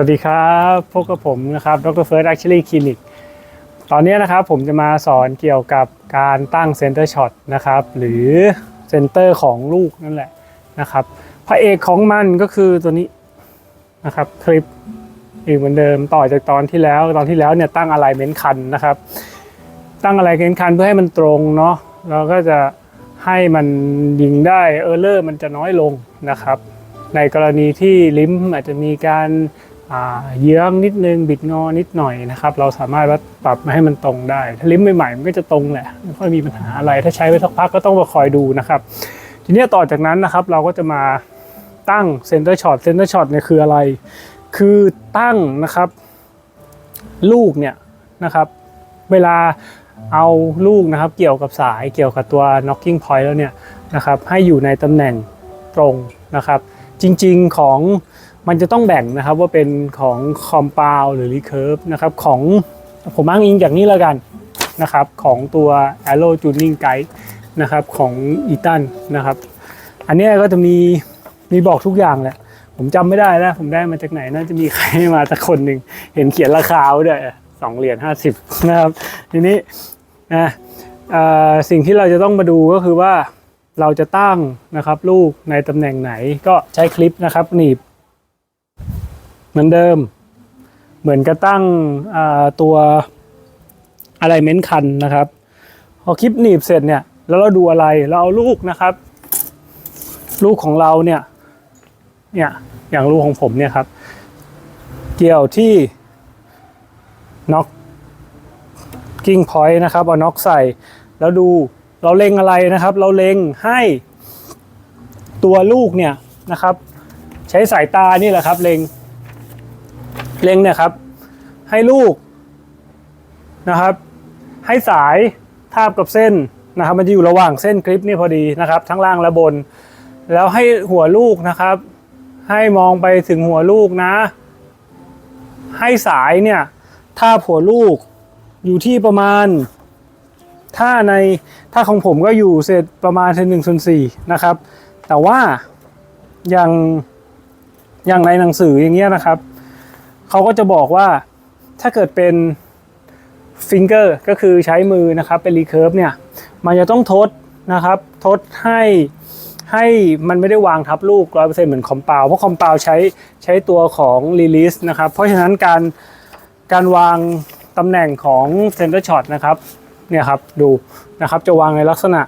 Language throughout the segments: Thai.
วัสดีครับพบกับผมนะครับดรเฟิร์สแอคชั่คลินิกตอนนี้นะครับผมจะมาสอนเกี่ยวกับการตั้งเซนเตอร์ช็อตนะครับหรือเซนเตอร์ของลูกนั่นแหละนะครับพระเอกของมันก็คือตัวนี้นะครับคลิปอีกเหมือนเดิมต่อจากตอนที่แล้วตอนที่แล้วเนี่ยตั้งอะไรเมนคันนะครับ ตั้งอะไรเมนคันเพื่อให้มันตรงเนาะเราก็จะให้มันยิงได้เออร์เลอร์มันจะน้อยลงนะครับ ในกรณีที่ลิ้มอาจจะมีการ เยื้องนิดนึงบิดงอนิดหน่อยนะครับ เราสามารถว่าปรับมาให้มันตรงได้ ถ้าลิ้มใหม่ๆมันก็จะตรงแหละไม่ค่อยมีปัญหาอะไร ถ้าใช้ไปสักพักก็ต้องมาคอยดูนะครับ ทีนี้ต่อจากนั้นนะครับเราก็จะมาตั้งเซนเตอร์ช็อตเซนเตอร์ช็อตเนี่ยคืออะไร คือตั้งนะครับ ลูกเนี่ยนะครับ เวลาเอาลูกนะครับ เกี่ยวกับสายเกี่ยวกับตัว knocking point แล้วเนี่ยนะครับ ให้อยู่ในตำแหน่งตรงนะครับ จริง ๆของ มันจะต้องแบ่งนะครับว่าเป็นของ compound หรือ recurve นะครับของผมอ้างอิงอย่างนี้แล้วกันนะครับของตัว arrow tuning guide นะครับของ e t a n นะครับอันนี้ก็จะมีมีบอกทุกอย่างแหละผมจำไม่ได้แล้วผมได้มาจากไหนน่าจะมีใครมาสักคนหนึ่งเห็นเขียนราคาด้วยสองเหรียญห้าสิบนะครับทีนี้นะสิ่งที่เราจะต้องมาดูก็คือว่าเราจะตั้งนะครับลูกในตำแหน่งไหนก็ใช้คลิปนะครับหนีบ เหมือนเดิม เหมือนกระตั้งตัวอะไรเม้นคันนะครับ พอคลิปหนีบเสร็จเนี่ย แล้วเราดูอะไรเราเอาลูกนะครับ ลูกของเราเนี่ยเนี่ยอย่างลูกของผมเนี่ยครับ เกี่ยวที่น็อกกิ้งพอยต์นะครับเอาน็อกใส่ แล้วดูเราเล็งอะไรนะครับ เราเล็งให้ตัวลูกเนี่ยนะครับ ใช้สายตานี่แหละครับเล็ง เล็งเนี่ยครับ ให้ลูกนะครับ ให้สายทาบกับเส้นนะครับ มันจะอยู่ระหว่างเส้นกริปนี่พอดีนะครับ ทั้งล่างและบน แล้วให้หัวลูกนะครับ ให้มองไปถึงหัวลูกนะ ให้สายเนี่ยทาบหัวลูกอยู่ที่ประมาณ ถ้าในถ้าของผมก็อยู่เสร็จประมาณเซนหนึ่งส่วนสี่นะครับ แต่ว่าอย่างอย่างในหนังสืออย่างเงี้ยนะครับ เขาก็จะบอกว่าถ้าเกิดเป็นฟิงเกอร์ก็คือใช้มือนะครับเป็นรีเคิร์ฟเนี่ยมันจะต้องทดนะครับทดให้ให้มันไม่ได้วางทับลูก100%เปอร์เซ็นต์เหมือนคอมเปาเพราะคอมเปาใช้ใช้ตัวของรีลิสนะครับ เพราะฉะนั้นการการวางตำแหน่งของเซนเตอร์ช็อตนะครับเนี่ยครับดูนะครับจะวางในลักษณะ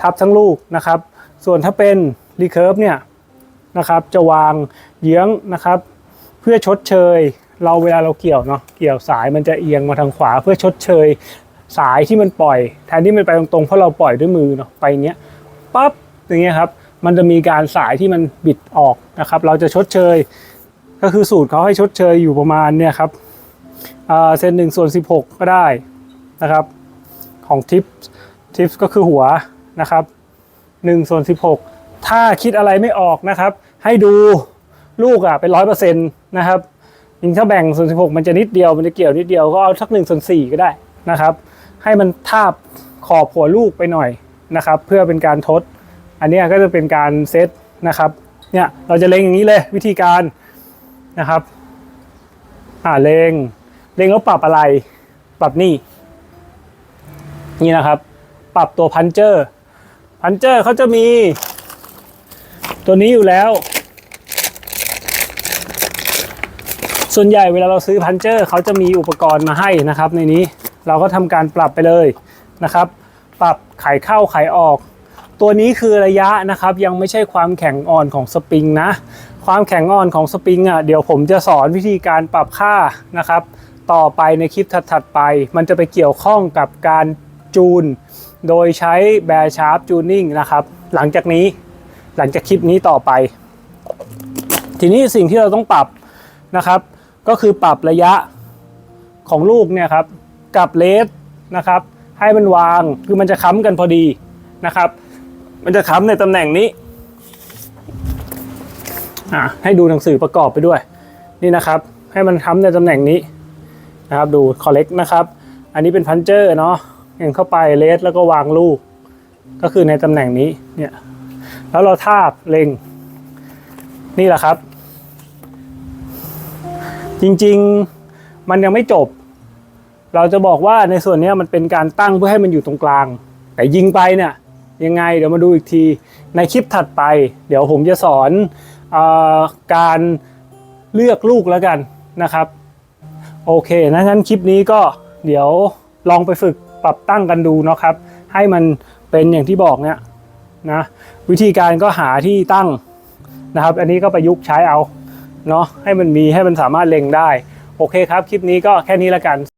ทับทั้งลูกนะครับ ส่วนถ้าเป็นรีเคิร์ฟเนี่ยนะครับจะวางเยื้องนะครับ เพื่อชดเชย เราเวลาเราเกี่ยวเนาะเกี่ยวสายมันจะเอียงมาทางขวา เพื่อชดเชยสายที่มันปล่อย แทนที่มันไปตรงๆเพราะเราปล่อยด้วยมือเนาะไปเงี้ยปั๊บอย่างเงี้ยครับมันจะมีการสายที่มันบิดออกนะครับ เราจะชดเชย ก็คือสูตรเขาให้ชดเชยอยู่ประมาณเนี่ยครับเซนหนึ่งส่วนสิบหกก็ได้นะครับ ของทิปทิปก็คือหัวนะครับหนึ่งส่วนสิบหกถ้าคิดอะไรไม่ออกนะครับ ให้ดู ลูกอะเป็นร้อยเปอร์เซ็นต์นะครับยิงถ้าแบ่งส่วนสิบหกมันจะนิดเดียวมันจะเกี่ยวนิดเดียวก็เอาสักหนึ่งส่วนสี่ก็ได้นะครับ ให้มันทาบขอบหัวลูกไปหน่อยนะครับ เพื่อเป็นการทด อันนี้ก็จะเป็นการเซตนะครับเนี่ยเราจะเล็งอย่างนี้เลยวิธีการนะครับอ่าเล็งเล็งแล้วปรับอะไร ปรับนี่ นี่นะครับ ปรับตัวพันเจอร์พันเจอร์เขาจะมี ตัวนี้อยู่แล้ว ส่วนใหญ่เวลาเราซื้อพันเจอร์เขาจะมีอุปกรณ์มาให้นะครับ ในนี้เราก็ทำการปรับไปเลยนะครับ ปรับไขเข้าไขออก ตัวนี้คือระยะนะครับ ยังไม่ใช่ความแข็งอ่อนของสปริงนะ ความแข็งอ่อนของสปริงอะเดี๋ยวผมจะสอนวิธีการปรับค่านะครับ ต่อไปในคลิปถัดๆไป มันจะไปเกี่ยวข้องกับการจูน โดยใช้แบร์ชาร์ปจูนิ่งนะครับ หลังจากนี้หลังจากคลิปนี้ต่อไป ทีนี้สิ่งที่เราต้องปรับนะครับ ก็คือปรับระยะของลูกเนี่ยครับกับเลสนะครับให้มันวางคือมันจะค้ำกันพอดีนะครับ มันจะค้ำในตำแหน่งนี้อะให้ดูหนังสือประกอบไปด้วยนี่นะครับ ให้มันค้ำในตำแหน่งนี้นะครับดูคอลเล็กนะครับ อันนี้เป็นพันเจอร์เนาะเองเข้าไปเลสแล้วก็วางลูก ก็คือในตำแหน่งนี้เนี่ยแล้วเราทาบเล็งนี่แหละครับ จริงๆมันยังไม่จบ เราจะบอกว่าในส่วนนี้มันเป็นการตั้งเพื่อให้มันอยู่ตรงกลาง แต่ยิงไปเนี่ยยังไงเดี๋ยวมาดูอีกที ในคลิปถัดไป เดี๋ยวผมจะสอนออการเลือกลูกแล้วกันนะครับ โอเคนะงั้นคลิปนี้ก็เดี๋ยวลองไปฝึกปรับตั้งกันดูเนาะครับ ให้มันเป็นอย่างที่บอกเนี่ยนะวิธีการก็หาที่ตั้งนะครับ อันนี้ก็ประยุกต์ใช้เอา เนาะให้มันมีให้มันสามารถเล็งได้ โอเคครับ คลิปนี้ก็แค่นี้ละกัน